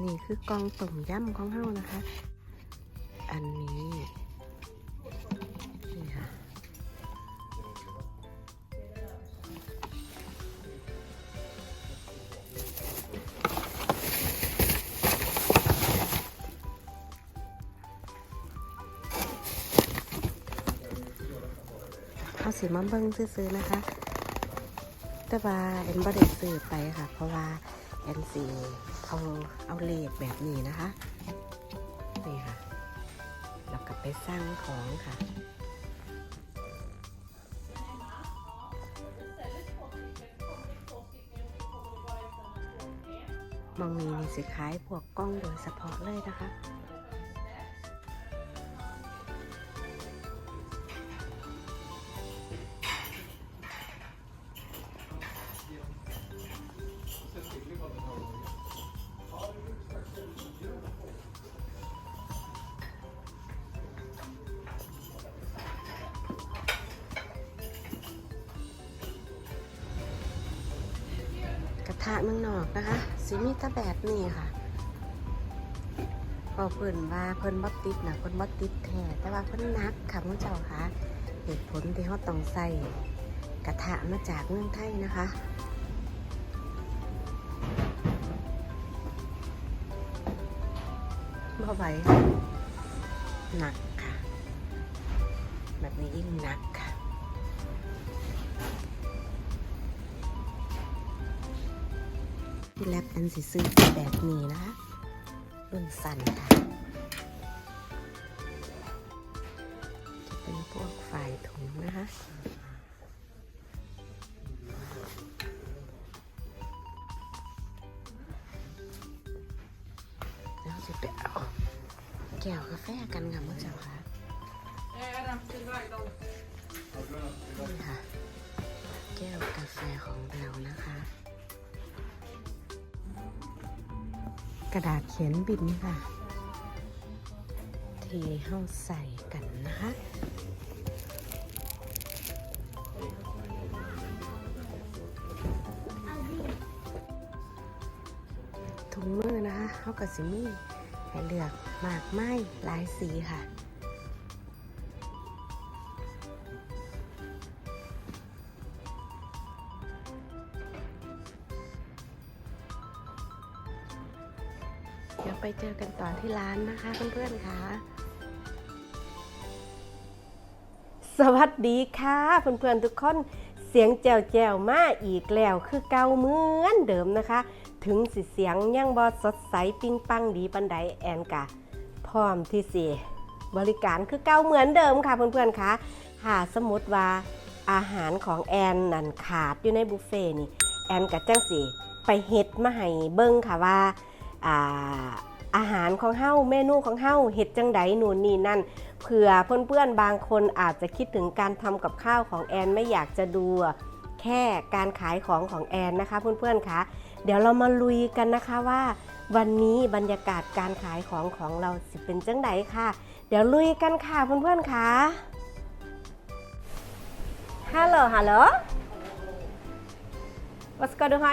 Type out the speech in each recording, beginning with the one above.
นนี้คือกองต้มยำของเฮานะคะ อันนี้นี่ค่ะเอาสีมาเบิ้งซื้อๆนะคะ แต่ว่าแอนบ่ได้ซื้อไปค่ะ เพราะว่าแอนสี เอาเอาเลดแบบนี้นะคะนี่ค่ะเรากลับไปสร้างของค่ะมองมีนี่สิขายพวกกล้องโดยเฉพาะเลยนะคะ เมืองนอกนะคะสิมีแตะแบบนี้ค่ะพอเพิ่นว่าเพิ่นบ่ติดนะเพิ่นบ่ติดแท้แต่ว่าเพิ่นนักค่ะคุณเจ้าค่ะเหตุผลที่เขาต้องใส่กระทะมาจากเมืองไทยนะคะบ่ไหวหนักค่ะ แบบนี้ยิ่งหนักค่ะ ที่แลบอันสิซื้อแบบนี้นะคะ รุ่นสั่นค่ะ จะเป็นพวกฝ่ายถุงนะคะแล้วจะไปเอาแก้วกาแฟกันค่ะเมื่อเช้าค่ะนี่ค่ะ แก้วกาแฟของเรานะคะ กระดาษเขียนบินค่ะทีเข้าใส่กันนะคะถุงมือนะคะเขากับสิมีให้เลือกมากไม้หลายสีค่ะ ไปเจอกันต่อที่ร้านนะคะเพื่อนๆค่ะ สวัสดีค่ะเพื่อนๆทุกคนเสียงแจวแจวๆมาอีกแล้วคือเก่าเหมือนเดิมนะคะ ถึงสิเสียงยังบอสดใสปิ้งปังดีปันไดแอนกะพร้อมที่สิบริการคือเก่าเหมือนเดิมค่ะเพื่อนๆคะหาสมมติว่าอาหารของแอนนั่นขาดอยู่ในบุฟเฟ่นี่แอนกับจังสิไปเฮ็ดมาให้เบิ้งค่ะว่าอ่า อาหารของเฮาเมนูของเฮาเฮ็ดจังไดนู่นนี่นั่นเผื่อเพื่อนๆบางคนอาจจะคิดถึงการทำกับข้าวของแอนไม่อยากจะดูแค่การขายของของแอนนะคะเพื่อนๆคะเดี๋ยวเรามาลุยกันนะคะว่า วันนี้บรรยากาศการขายของของเราสิเป็นจังไดค่ะ เดี๋ยวลุยกันค่ะเพื่อนๆคะฮัลโหลฮัลโหล Vad ska du ha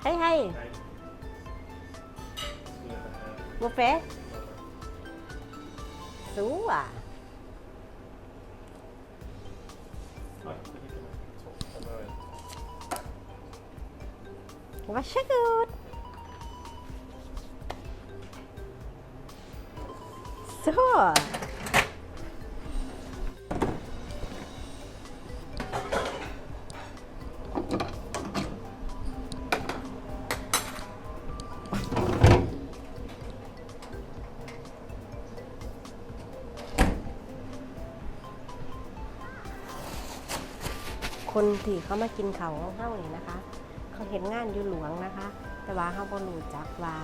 idag? Äta här buffé. Ja. Hej hej! Buffé? Så. Varsågod! So. - คนที่เขามากินเขาวของเฮานี่นะคะ เขาเห็นงานอยู่หลวงนะคะ แต่ว่าเขาบ่รู้จักว่า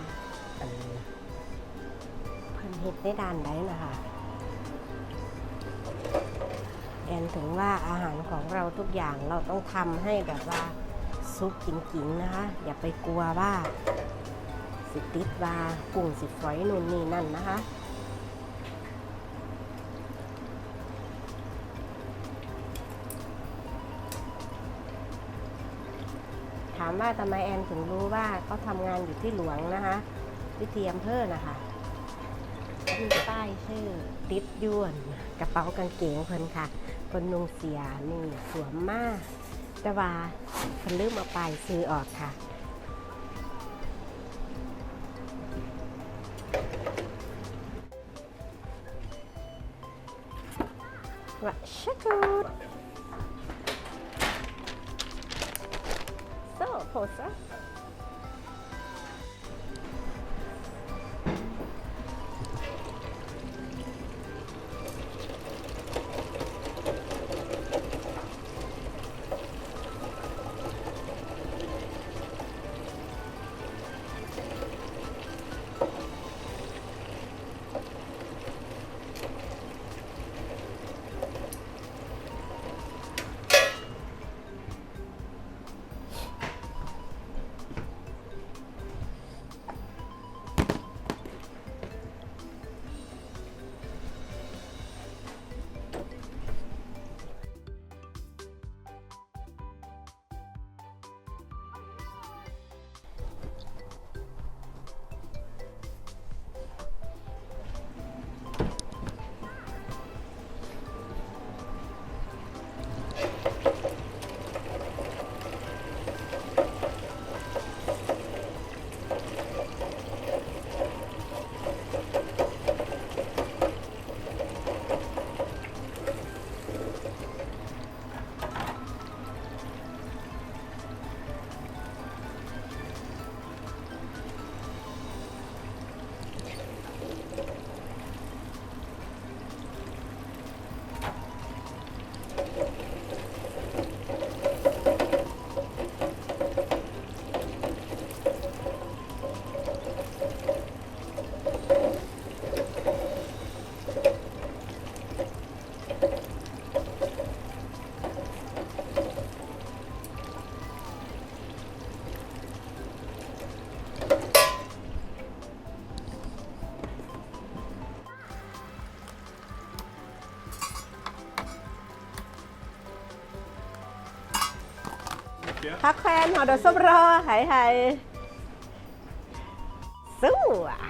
เพิ่นเฮ็ดในด้านใดนะคะแอนถึงว่าอาหารของเราทุกอย่างเราต้องทำให้แบบว่าซุปจริงๆนะคะ อย่าไปกลัวว่า สิติดว่ากุ้งสิฝอยนู่นนี่นั่นนะคะามว่าทำไมแอนถึงรู้ว่าเขาทำงานอยู่ที่หลวงนะคะวิทยอำเภอนะคะมีป้ายชื่อติดยวนกระเป๋ากางเกงเพิ่นค่ะเพิ่นนุงเสียนี่สวมมากแต่ว่าเพิ่นลืมเอาไปซื้อออกค่ะว่าชัก Cosa. พักแฟนหอดอกส้มรอหายหายสู้อะ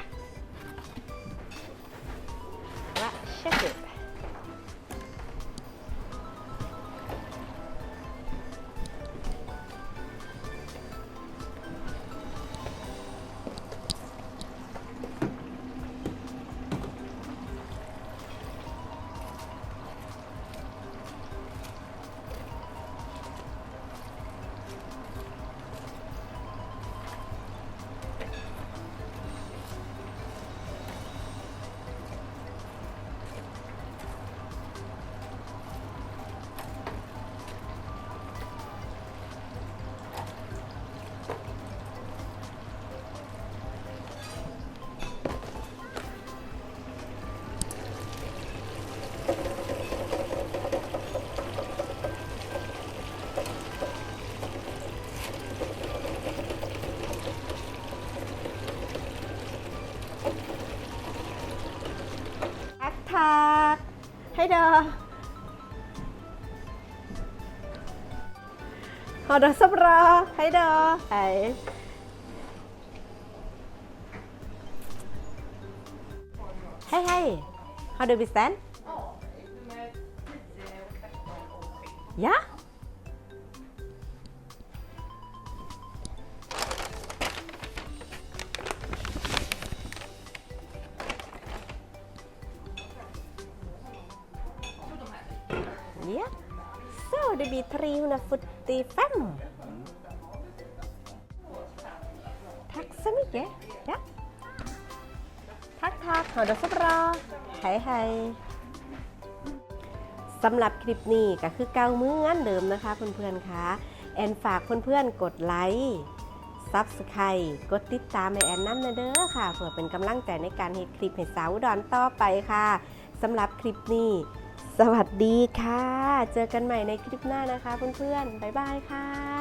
Hej då. Ha det så bra. Hej då. Hej. Hej, hej. Har du beställt? Ja. Dimitri Huna Futti Fem Tack så mycket. Ja. Tack, tack. Ha det så bra. Hej, hej. สำหรับคลิปนี้ก็คือเก้ามืองันเดิมนะคะเพื่อนๆคะแอนฝากเพื่อนๆกดไลค์ซับสไครต์กดติดตามแอนน้ำนะเด้อค่ะ เพื่อเป็นกำลังใจในการเฮ็ดคลิปให้สาวอุดอนต่อไปค่ะสำหรับคลิปนี้ สวัสดีค่ะ เจอกันใหม่ในคลิปหน้านะคะเพื่อนๆ บ๊ายบายค่ะ